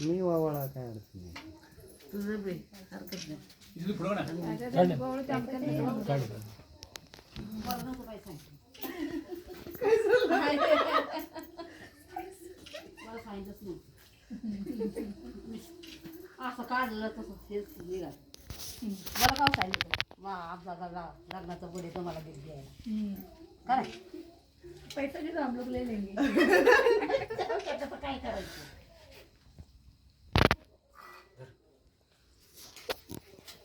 मी वावळा काय अडचण नाही. तुझं बी हरकत. असं काढलं तसं हेच निघाल. मला काय सांगितलं? मा आमचा लग्नाचा बुडे तुम्हाला दिली. द्यायला काय पैसा भी तो हम लोग ले लेंगे त्याचं काय करायचं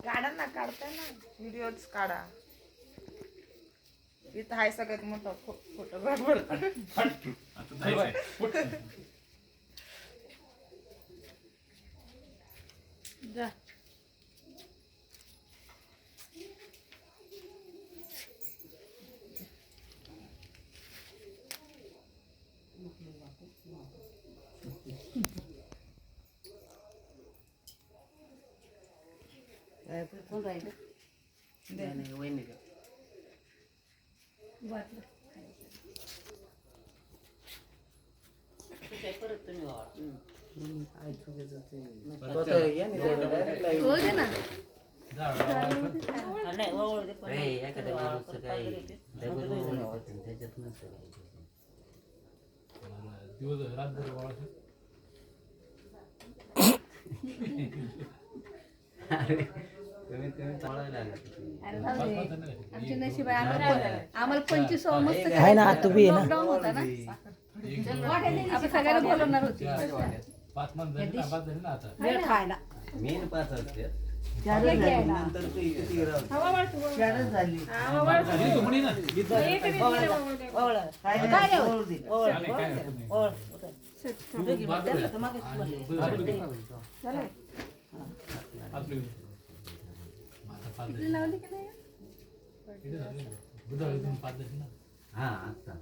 काढा ना काढताय ना. व्हिडिओच काढा. इथं आहे सगळ्यात मोठा फोटोग्राफर जा. ए, एखाद्या वाळ माणूसचं करता काही वगैरे ते. डबल वजन होतं, त्याच्यात नसतं काही. नशीब आहे आम्हाला आम्हाला पंचवीस मस्त आहे ना, तू बी लॉकडाऊन होता ना. एक आपण सगळ्याला बोलवणार होती. पाच माणसं पाच आता. खायला मेन पाच असते हे. नंतर ते झाली. काय नाही त्यांना तर. लावली की नाही? हा आता.